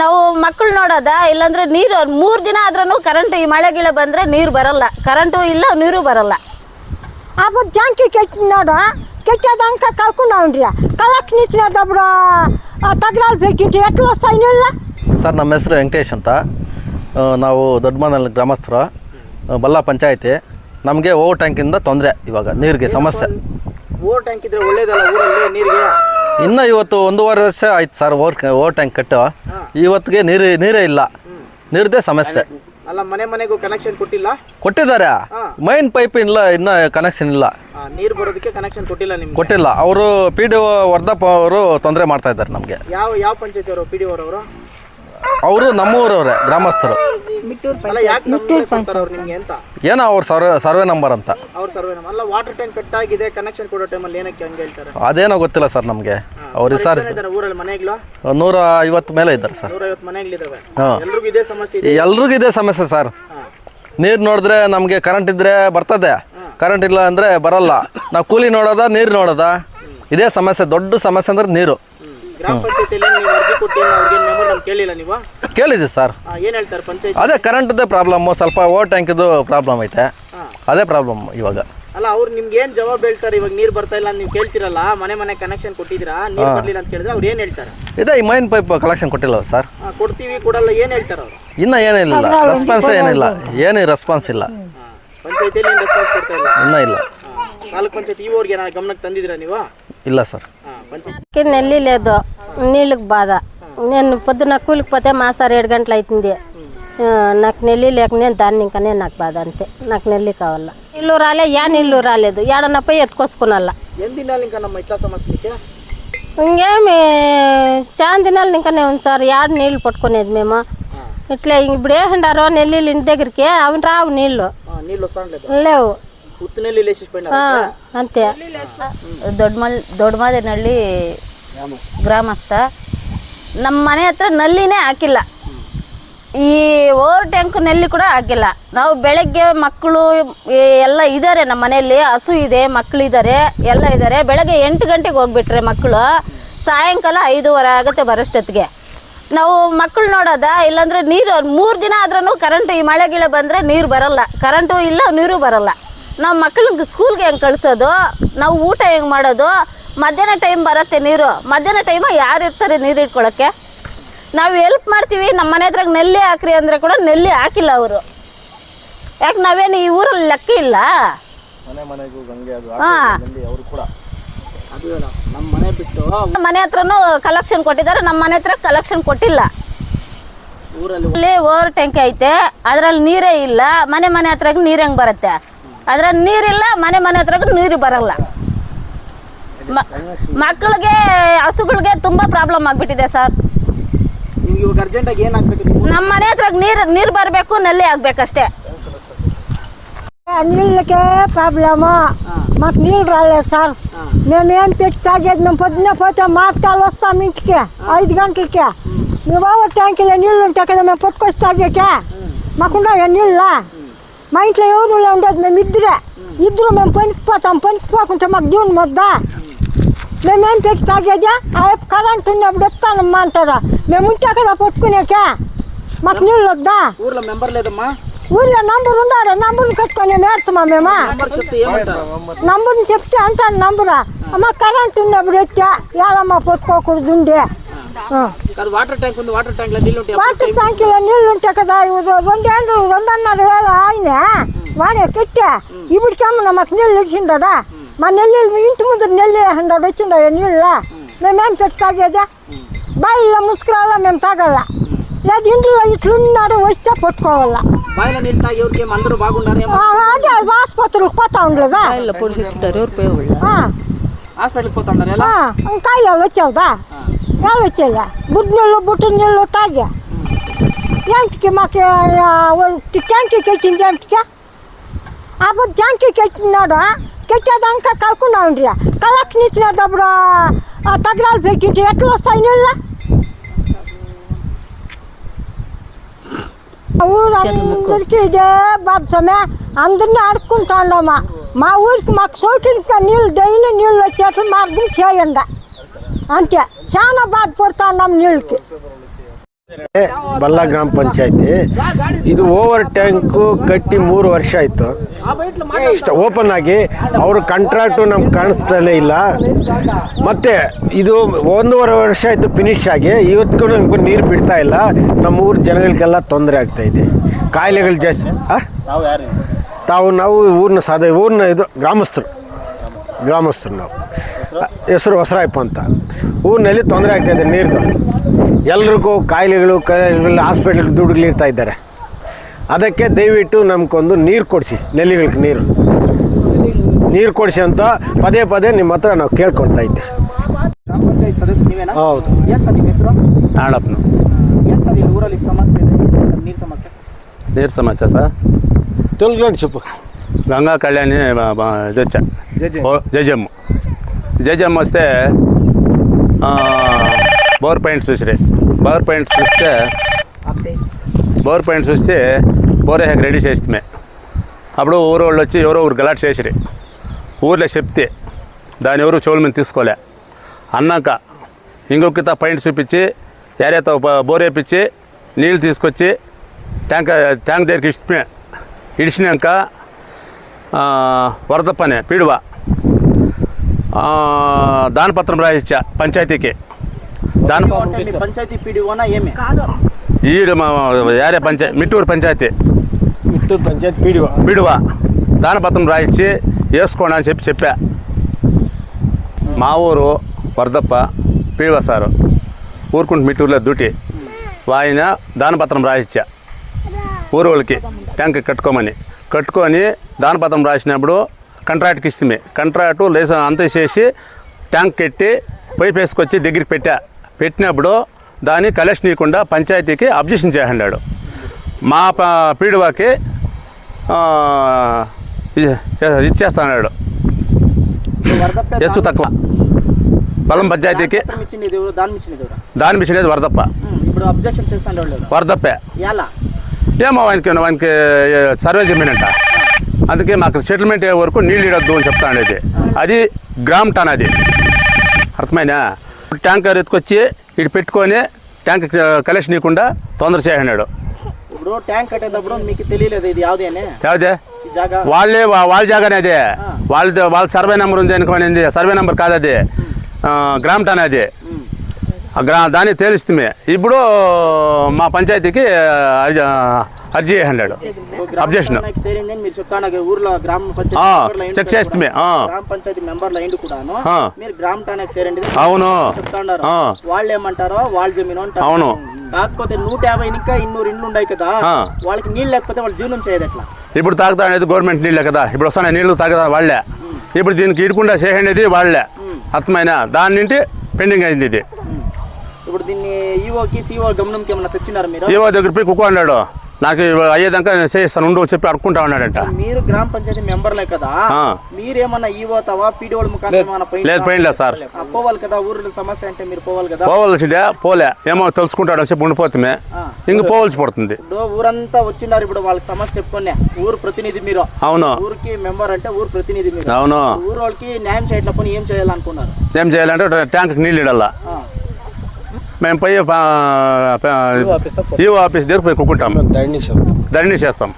ನಾವು ಮಕ್ಕಳು ನೋಡೋದ? ಇಲ್ಲಾಂದ್ರೆ ನೀರು ಮೂರು ದಿನ ಆದ್ರೂ ಕರೆಂಟ್ ಈ ಮಳೆ ಗಿಳೆ ಬಂದರೆ ನೀರು ಬರಲ್ಲ. ಕರೆಂಟು ಇಲ್ಲ ನೀರು ಬರಲ್ಲ. ಆವಾಗ ಜಾಂಕಿ ಕೆಟ್ಟ ನೋಡು ಕೆಟ್ಟದಂಕ ಕಳ್ಕೊಂಡು ಅವ್ರಿ ಕಳಕ್ ನಿಂತಿದ್ದೊಬ್ರು ತಗಡಲ್ಲಿ ಬೇಕಿತ್ತು. ಎಷ್ಟು ವರ್ಷ ಸರ್ ನಮ್ಮ ಹೆಸರು ವೆಂಕಟೇಶ್ ಅಂತ. ನಾವು ದೊಡ್ಡಮನಲ್ಲಿ ಗ್ರಾಮಸ್ಥರು. ಬಲ್ಲ ಪಂಚಾಯಿತಿ. ನಮಗೆ ಓವರ್ ಟ್ಯಾಂಕಿಂದ ತೊಂದರೆ ಇವಾಗ ನೀರಿಗೆ ಸಮಸ್ಯೆ. ಓವರ್ ಟ್ಯಾಂಕ್ ಇದ್ರೆ ಒಳ್ಳೇದಲ್ಲ ಊರಲ್ಲಿ ನೀರಿಗೆ? ಇನ್ನು ಇವತ್ತು ಒಂದೂವರೆ ವರ್ಷ ಆಯ್ತು ಸರ್ ಓವರ್ ಓವರ್ ಟ್ಯಾಂಕ್ ಕಟ್ಟು ಇವತ್ತಿಗೆ ನೀರು ನೀರೇ ಇಲ್ಲ. ನೀರದೇ ಸಮಸ್ಯೆ. ಅಲ್ಲ ಮನೆ ಮನೆಗೂ ಕನೆಕ್ಷನ್ ಕೊಟ್ಟಿಲ್ಲ? ಕೊಟ್ಟಿದ್ದಾರೆ. ಮೈನ್ ಪೈಪ್ ಇಲ್ಲ ಇನ್ನ ಕನೆಕ್ಷನ್ ಇಲ್ಲ. ನೀರು ಬರೋದಕ್ಕೆ ಕನೆಕ್ಷನ್ ಕೊಟ್ಟಿಲ್ಲ ನಿಮ್ಗೆ? ಕೊಟ್ಟಿಲ್ಲ. ಅವರು ಪಿ ಡಿ ಒ ವರ್ಧಪ್ಪ ಅವರು ತೊಂದರೆ ಮಾಡ್ತಾ ಇದ್ದಾರೆ ನಮಗೆ. ಯಾವ ಯಾವ ಪಂಚಾಯತಿ ಅವರು ಪಿ ಡಿ ಅವರು? ಅವರು ನಮ್ಮೂರವ್ರೆ ಗ್ರಾಮಸ್ಥರು. ಅಲ್ಲ ಯಾಕೆ ಕೊಡ್ತಾರೆ ಅವ್ರು ನಿಮ್ಗೆ ಅಂತ? ಏನೋ ಅವ್ರ ಸರ್ವೆ ಸರ್ವೆ ನಂಬರ್ ಅಂತ. ಅವ್ರ ಸರ್ವೆ ಅಲ್ಲ ವಾಟರ್ ಟ್ಯಾಂಕ್ ಕಟ್ ಆಗಿದೆ ಕನೆಕ್ಷನ್ ಕೊಡೋ ಟೈಮಲ್ಲಿ ಏನಕ್ಕೆ ಹಂಗೆ ಹೇಳ್ತಾರೆ? ಅದೇನೋ ಗೊತ್ತಿಲ್ಲ ಸರ್ ನಮಗೆ. ಅವ್ರು ಸರ್ ಜನ ಇದಾರೆ ಊರಲ್ಲಿ ಮನೆಗಳು ನೂರ ಐವತ್ತು ಮೇಲೆ ಇದ್ದಾರೆ ಸರ್. ನೂರೈವತ್ತು ಮನೆಗಳಿದಾವೆ ಹಾಂ. ಎಲ್ರಿಗೂ ಇದೇ ಸಮಸ್ಯೆ ಇದೆ? ಎಲ್ರಿಗೂ ಇದೇ ಸಮಸ್ಯೆ ಸರ್. ನೀರು ನೋಡಿದ್ರೆ ನಮಗೆ ಕರೆಂಟ್ ಇದ್ದರೆ ಬರ್ತದೆ. ಕರೆಂಟ್ ಇಲ್ಲ ಅಂದರೆ ಬರಲ್ಲ. ನಾವು ಕೂಲಿ ನೋಡೋದಾ ನೀರು ನೋಡೋದಾ? ಇದೇ ಸಮಸ್ಯೆ ದೊಡ್ಡ ಸಮಸ್ಯೆ ಅಂದ್ರೆ ನೀರು. ಗ್ರಾಮ ಪಂಚಾಯತಿಯಲ್ಲಿ ನೀವು ಅರ್ಜಿ ಕೊಟ್ಟು ಅವ್ರಿಗೆ ಕೇಳಿಲ್ಲ ನೀವು? ಕೇಳಿದ್ವಿ ಸರ್. ಆ, ಏನ್ ಹೇಳ್ತಾರೆ ಪಂಚಾಯತ್? ಅದೇ ಕರೆಂಟ್ ಪ್ರಾಬ್ಲಮ್ಮು ಸ್ವಲ್ಪ ಓವರ್ ಟ್ಯಾಂಕಿದು ಪ್ರಾಬ್ಲಮ್ ಐತೆ. ಹಾಂ. ಅದೇ ಪ್ರಾಬ್ಲಮ್ ಇವಾಗ. ಅಲ್ಲ ಅವ್ರು ನಿಮ್ಗೆ ಏನ್ ಜವಾಬ್ ಹೇಳ್ತಾರೆ? ಇವಾಗ ನೀರ್ ಬರ್ತಾ ಇಲ್ಲ ಅಂತ ನೀವು ಕೇಳ್ತಿರಲ್ಲ ಮನೆ ಮನೆ ಕನೆಕ್ಷನ್ ಕೊಟ್ಟಿದ್ದೀರಾ ನೀರ್ ಬರ್ಲಿಲ್ಲ ಅಂತ ಕೇಳಿದ್ರೆ ಅವ್ರು ಏನ್ ಹೇಳ್ತಾರೆ? ಇದೇ ಈ ಮೈನ್ ಪೈಪ್ ಕಲೆಕ್ಷನ್ ಕೊಟ್ಟಿಲ್ಲ ಸರ್. ಆ, ಕೊಡ್ತೀವಿ ಕೊಡಲ್ಲ ಏನ್ ಹೇಳ್ತಾರೆ ಅವರು? ಇನ್ನೂ ಏನಿಲ್ಲ ರೆಸ್ಪಾನ್ಸ್ ಏನಿಲ್ಲ ಏನು ರೆಸ್ಪಾನ್ಸ್ ಇಲ್ಲ. ಪಂಚಾಯತಿಯಲ್ಲಿ ಏನ್ ರೆಸ್ಪಾನ್ಸ್ ಕೊಡ್ತಾ ಇಲ್ಲ? ಇನ್ನೂ ಇಲ್ಲ. నెల్లి లేదు నీళ్ళకి బాధ నేను పొద్దున కూలికి పోతే మా సార్ ఏడు గంటలు అవుతుంది నాకు నెల్లి లేక నేను దాన్ని ఇంకానే నాకు బాధ అంతే నాకు నెల్లి కావాల ఇల్లు రాలే యా నీళ్ళు రాలేదు ఏడన్నా పోయి ఎత్తుకొచ్చుకున్నాళ్ళ ఇంకేమి చాలా దినాలు ఇంకానే ఉంది సార్ యాడ నీళ్ళు పట్టుకునేది మేము ఇట్లా ఇప్పుడు వేసిండారు నెల్లీళ్ళు ఇంటి దగ్గరికి అవి రావు నీళ్ళు లేవు ಉತ್ತಿನಲ್ಲಿ ಅಂತೆ. ದೊಡ್ಡಮಲ್ ದೊಡ್ಡಮಾದೇನಹಳ್ಳಿ ಗ್ರಾಮಸ್ಥ. ನಮ್ಮ ಮನೆ ಹತ್ರ ನಲ್ಲಿನೇ ಹಾಕಿಲ್ಲ. ಈ ಓವರ್ ಟ್ಯಾಂಕ್ನಲ್ಲಿ ಕೂಡ ಹಾಕಿಲ್ಲ. ನಾವು ಬೆಳಗ್ಗೆ ಮಕ್ಕಳು ಎಲ್ಲ ಇದ್ದಾರೆ ನಮ್ಮ ಮನೆಯಲ್ಲಿ, ಹಸು ಇದೆ ಮಕ್ಕಳು ಇದಾರೆ, ಎಲ್ಲ ಇದ್ದಾರೆ ಬೆಳಗ್ಗೆ ಎಂಟು ಗಂಟೆಗೆ ಹೋಗ್ಬಿಟ್ರೆ ಮಕ್ಕಳು, ಸಾಯಂಕಾಲ ಐದೂವರೆ ಆಗುತ್ತೆ ಬರೋಷ್ಟೊತ್ತಿಗೆ. ನಾವು ಮಕ್ಕಳು ನೋಡೋದ? ಇಲ್ಲಾಂದ್ರೆ ನೀರು, ಮೂರು ದಿನ ಆದ್ರೂ ಕರೆಂಟ್ ಈ ಮಳೆ ಗಿಳೆ ಬಂದರೆ ನೀರು ಬರಲ್ಲ. ಕರೆಂಟು ಇಲ್ಲ, ನೀರು ಬರಲ್ಲ. ನಾವು ಮಕ್ಕಳಿಗೆ ಸ್ಕೂಲ್ಗೆ ಹೆಂಗೆ ಕಳಿಸೋದು? ನಾವು ಊಟ ಹೆಂಗೆ ಮಾಡೋದು? ಮಧ್ಯಾಹ್ನ ಟೈಮ್ ಬರುತ್ತೆ ನೀರು. ಮಧ್ಯಾಹ್ನ ಟೈಮ ಯಾರು ಇರ್ತಾರೆ ನೀರು ಇಟ್ಕೊಳ್ಳೋಕ್ಕೆ ನಾವು ಹೆಲ್ಪ್ ಮಾಡ್ತೀವಿ ನಮ್ಮ ಮನೆ ಹತ್ರ ನೆಲ್ಲಿ ಹಾಕ್ರಿ ಅಂದರೆ ಕೂಡ ನೆಲ್ಲಿ ಹಾಕಿಲ್ಲ ಅವರು. ಯಾಕೆ ನಾವೇನು ಈ ಊರಲ್ಲಿ ಲೆಕ್ಕ ಇಲ್ಲ? ಹಾಂ. ಅದು ಅಲ್ಲ ನಮ್ಮ ಮನೆ ಬಿಟ್ಟು ಮನೆ ಹತ್ರನೂ ಕಲೆಕ್ಷನ್ ಕೊಟ್ಟಿದ್ದಾರೆ ನಮ್ಮ ಮನೆ ಹತ್ರ ಕಲೆಕ್ಷನ್ ಕೊಟ್ಟಿಲ್ಲ. ಊರಲ್ಲಿ ಓವರ್ ಟ್ಯಾಂಕ್ ಐತೆ ಅದರಲ್ಲಿ ನೀರೇ ಇಲ್ಲ ಮನೆ ಮನೆ ಹತ್ರ ನೀರು ಹೆಂಗೆ ಬರುತ್ತೆ? ಅದ್ರಲ್ಲಿ ನೀರಿಲ್ಲ ಮನೆ ಮನೆ ಹತ್ರ ನೀರು ಬರಲ್ಲ ಮ- ಮಕ್ಕಳಿಗೆ ಹಸುಗಳಿಗೆ ತುಂಬ ಪ್ರಾಬ್ಲಮ್ ಆಗಿಬಿಟ್ಟಿದೆ ಸರ್ ನಿಮ್ಗೆ ಇವಾಗ ಅರ್ಜೆಂಟಾಗಿ ಏನು ಹಾಕ್ಬೇಕು ನೀವು ನಮ್ಮ మనే ಹತ್ರ ನೀರು ನೀರು ಬರಬೇಕು ನಲ್ಲಿ ಆಗ್ಬೇಕಷ್ಟೇ నీళ్ళకే ప్రాబ్లము మాకు నీళ్ళు రాలేదు సార్ మేమేం పెట్టి తాగేది మేము పొద్దున్నే పోతే మాటకాలు వస్తాం ఇంటికి ఐదు గంటలకి నువ్వు ఓవర్ ట్యాంకులో నీళ్ళు ఉంటాయి కదా మేము పట్టుకొచ్చి తాగేకే మాకున్నాయా నీళ్ళ మా ఇంట్లో ఎవరు ఉండదు మేము ఇద్దరే. ఇద్దరు మేము పనికి పోతాం పనికి పోకుంటే మాకు జీవనం వద్దా మేమేం పెట్టి తాగేది? ఆ యొక్క కరెంట్ ఉన్నప్పుడు ఎత్తానమ్మా అంటారా? మేము ఉంటే కదా పట్టుకునేకే. మాకు నీళ్ళు వద్దా? ఊర్లో మెంబర్ లేదమ్మా. ఊళ్ళో నంబర్ ఉండాలి నంబర్ని కట్టుకొని నేర్చుమా మేము? నంబర్ నంబర్ని చెప్తే అంటాను నంబరా? అమ్మ కరెంట్ ఉన్నప్పుడు ఎత్తా ఏడమ్మ పట్టుకోకూడదు ఉండే. కాదు వాటర్ ట్యాంక్ ఉంది వాటర్ ట్యాంక్ లో నీళ్ళు ఉంటాయి వాటర్ ట్యాంకులో నీళ్ళు ఉంటాయి కదా ఇవి రెండేళ్ళు రెండున్నర వేల ఆయన వాడే కట్టా ఇప్పటికేమన్నా మాకు నీళ్ళు ఇచ్చిండడా మా నెల్లి ఇంటి ముందు నెల్లి వేసిండాడు వచ్చిండ నీళ్ళ మేమేం పెట్టి తాగేదా బాయిలో ముసుకురాలా మేము తాగాల లేదు ఇంట్లో ఇట్లున్నాడు వస్తే పట్టుకోవాలా బాయిల నీళ్ళు తాగి ఎవరికి ఏం అందరూ బాగుండారేమో ఆ, అదే ఆసుపత్రికి పోతా ఉండలేదా ఆ, హాస్పిటల్కి పోతా ఉన్నారు ఎలా ఆ, ఇంకా ఎవరు వచ్చావుదా బుడ్డి నీళ్ళు బుట్టి నీళ్ళు తాగా ఏంటికి మాకు ట్యాంకీ కెట్టింది ఏంటికి అప్పుడు ట్యాంకీ కెట్టినాడు కెట్టేదాకా కలుకున్నా ఉండ్రి కలెక్షన్ ఇచ్చినప్పుడు ఆ తగరాలు పెట్టింటే ఎట్లా వస్తాయి నీళ్ళు ఊరందరికీ ఇదే బాధ్యమే అందరినీ అడుక్కుంటా ఉండమా మా ఊరికి మాకు సోకిన నీళ్ళు డైలీ నీళ్ళు వచ్చేట్లు మార్గం చేయండి అంతే ಕೊಡ್ತಾ ನಮ್ ಬಲ್ಲ ಗ್ರಾಮ ಪಂಚಾಯತಿ. ಇದು ಓವರ್ ಟ್ಯಾಂಕ್ ಕಟ್ಟಿ ಮೂರು ವರ್ಷ ಆಯ್ತು. ಇಷ್ಟ ಓಪನ್ ಆಗಿ ಅವ್ರ ಕಾಂಟ್ರಾಕ್ಟ್ ನಮ್ಗೆ ಕಾಣಿಸ್ತಾನೆ ಇಲ್ಲ. ಮತ್ತೆ ಇದು ಒಂದೂವರೆ ವರ್ಷ ಆಯ್ತು ಫಿನಿಶ್ ಆಗಿ ಇವತ್ತಿಗೂ ನಮಗೂ ನೀರು ಬಿಡ್ತಾ ಇಲ್ಲ. ನಮ್ಮ ಊರ ಜನಗಳಿಗೆಲ್ಲ ತೊಂದರೆ ಆಗ್ತಾ ಇದೆ. ಕಾಯಿಲೆಗಳು ಜಾಸ್ತಿ ತಾವು ನಾವು ಊರಿನ ಸಾಧ, ಊರಿನ ಇದು ಗ್ರಾಮಸ್ಥರು. ಗ್ರಾಮಸ್ಥರು ನಾವು. ಹೆಸರು ಹೊಸರಾಯಪ್ಪ ಅಂತ. ಊರಿನಲ್ಲಿ ತೊಂದರೆ ಆಗ್ತಾಯಿದೆ ನೀರ್ದು. ಎಲ್ರಿಗೂ ಕಾಯಿಲೆಗಳು ಕಾಯಿಲೆಗಳು ಹಾಸ್ಪಿಟ್ಲ್ ದುಡ್ಡುಗಳು ಇರ್ತಾ ಇದ್ದಾರೆ. ಅದಕ್ಕೆ ದಯವಿಟ್ಟು ನಮ್ಗೊಂದು ನೀರು ಕೊಡಿಸಿ ನೆಲ್ಲಿಗಳಿಗೆ ನೀರು. ನೀರು ಕೊಡಿಸಿ ಅಂತ ಪದೇ ಪದೇ ನಿಮ್ಮ ಹತ್ರ ನಾವು ಕೇಳ್ಕೊಳ್ತಾ ಇದ್ದೆ ಹೌದು. ನಾಳಪ್ಪನು ಊರಲ್ಲಿ ಸಮಸ್ಯೆ ನೀರು ಸಮಸ್ಯೆ? ನೀರು ಸಮಸ್ಯೆ ಸರ್? ತುಲ್ಗಂಡ್ ಚುಪ್ಪು ಗಂಗಾ ಕಲ್ಯಾಣಿ ಇದು వచ్చా జజమ్మ జజమ్మ వస్తే ఆ, బోర్ పాయింట్స్ చూసిరి బోర్ పాయింట్స్ చూస్తే బోర్ పాయింట్స్ చూస్తే బోర్ వేసాక రెడీ చేస్తే అప్పుడు ఊరు వాళ్ళు వచ్చి ఎవరో ఊరు గలాట్ చేసిరి ఊర్లో చెప్తే దాని ఎవరు చెవుల మీద తీసుకోలే అన్నాక ఇంకొకత పాయింట్ చూపించి ఏరియాతో బోర్ వేపించి నీళ్ళు తీసుకొచ్చి ట్యాంక్ ట్యాంక్ దగ్గరికి ఇస్తే ఇడిచినాక ఆ, వరదప్పనే పీడువ. ఆ, దానపత్రం రాసిచ్చా పంచాయతీకి. దాన పంచాయతీ పీడిఓనా ఏమే? ఈడు మా ఏరియా పంచాయతీ మిట్టూరు పంచాయతీ. మిట్టూరు పంచాయతీ పీడివ. పీడువ. దానపత్రం రాయించి వేసుకోండి అని చెప్పి చెప్పా. మా ఊరు వరదప్ప పీడువ సారు. ఊరుకుంటు మిట్టూరులో డ్యూటీ. ఆయన దానపత్రం రాసిచ్చా ఊరు వాళ్ళకి ట్యాంక్ కట్టుకోమని. కట్టుకొని దానపత్రం రాసినప్పుడు కంట్రాక్ట్కి ఇస్తే కంట్రాక్టు లేస అంత చేసి ట్యాంక్ కట్టి పైప్ వేసుకొచ్చి దగ్గరికి పెట్టా. పెట్టినప్పుడు దాన్ని కలెక్షన్ ఇవ్వకుండా పంచాయతీకి అబ్జెక్షన్ చేయండాడు మా పీడువాకి ఇచ్చేస్తాడు హెచ్చు తక్కువ. బలం పంచాయతీకి దాని మిషన్ వరదప్ప? వరదప్పే. ఏమో వానికి వానికి సర్వే జమీనంట అందుకే మాకు సెటిల్మెంట్ అయ్యే వరకు నీళ్ళు ఇడొద్దు అని చెప్తా ఉండేది. అది గ్రామ్ టన్ అది. అర్థమైనా ట్యాంకర్ ఎత్తుకొచ్చి ఇటు పెట్టుకొని ట్యాంక్ కలెక్షన్ ఇవ్వకుండా తొందర చేయన్నాడు ఇప్పుడు ట్యాంక్ కట్టేటప్పుడు మీకు తెలియలేదు ఇది యావది యావదే? వాళ్ళే వాళ్ళ జాగానే అది. వాళ్ళది వాళ్ళ సర్వే నెంబర్ ఉంది అనుకోనింది. సర్వే నెంబర్ కాదు అది. గ్రామ్ టన్ అది. దాన్ని తేలిస్తుంది ఇప్పుడు మా పంచాయతీకి అర్జీ చేయండాడు అబ్జెక్షన్ చెక్ చేరండి అవును. వాళ్ళు ఏమంటారో వాళ్ళ జమీను అవును. కాకపోతే నూట యాభై ఇంకా ఇన్నూరు ఇండ్లు ఉన్నాయి కదా. వాళ్ళకి నీళ్ళు లేకపోతే వాళ్ళు జీవనం చేయదు ఎట్లా? ఇప్పుడు తాగుతా అనేది గవర్నమెంట్ నీళ్ళే కదా. ఇప్పుడు వస్తాయి నీళ్ళు తాగుతా వాళ్ళే. ఇప్పుడు దీనికి ఇడకుండా చేయండి వాళ్ళే. అర్థమైనా? దాని నుండి పెండింగ్ అయింది ఇది. ఇప్పుడు దీన్ని ఈఓకి సిఓ గమనంకి ఏమన్నా తెచ్చినారు మీరు? ఏవో దగ్గర పోయి కుక్కో అన్నాడు. నాకు అయ్యేదాకా నేను చేస్తాను ఉండు చెప్పి అడుక్కుంటా ఉన్నాడంట మీరు గ్రామ పంచాయతీ మెంబర్లే కదా? ఆ. మీరేమన్నా ఈఓతావా పీడీ వాళ్ళ ముఖాంతరం ఏమన్నా పోయి లేదు సార్. ఆ, పోవాలి కదా ఊర్లో సమస్య అంటే మీరు పోవాలి కదా? పోవాల్సిందే పోలే. ఏమో తెలుసుకుంటాడు అని చెప్పి ఉండిపోతామే. ఇంక పోవాల్సి పడుతుంది. ఇప్పుడు ఊరంతా వచ్చినారు ఇప్పుడు వాళ్ళకి సమస్య చెప్పుకునే. ఊరు ప్రతినిధి మీరు. అవును. ఊరికి మెంబర్ అంటే ఊరు ప్రతినిధి మీరు. అవును. ఊరు వాళ్ళకి న్యాయం చేయట్ల పని ఏం చేయాలనుకున్నారు? ఏం చేయాలంటే ట్యాంక్కి నీళ్ళు ఇడాల. ఆ. మేము పోయి ఈఓ ఆఫీస్ దగ్గర పోయి కుక్కుంటాం ధరణి చేస్తాం.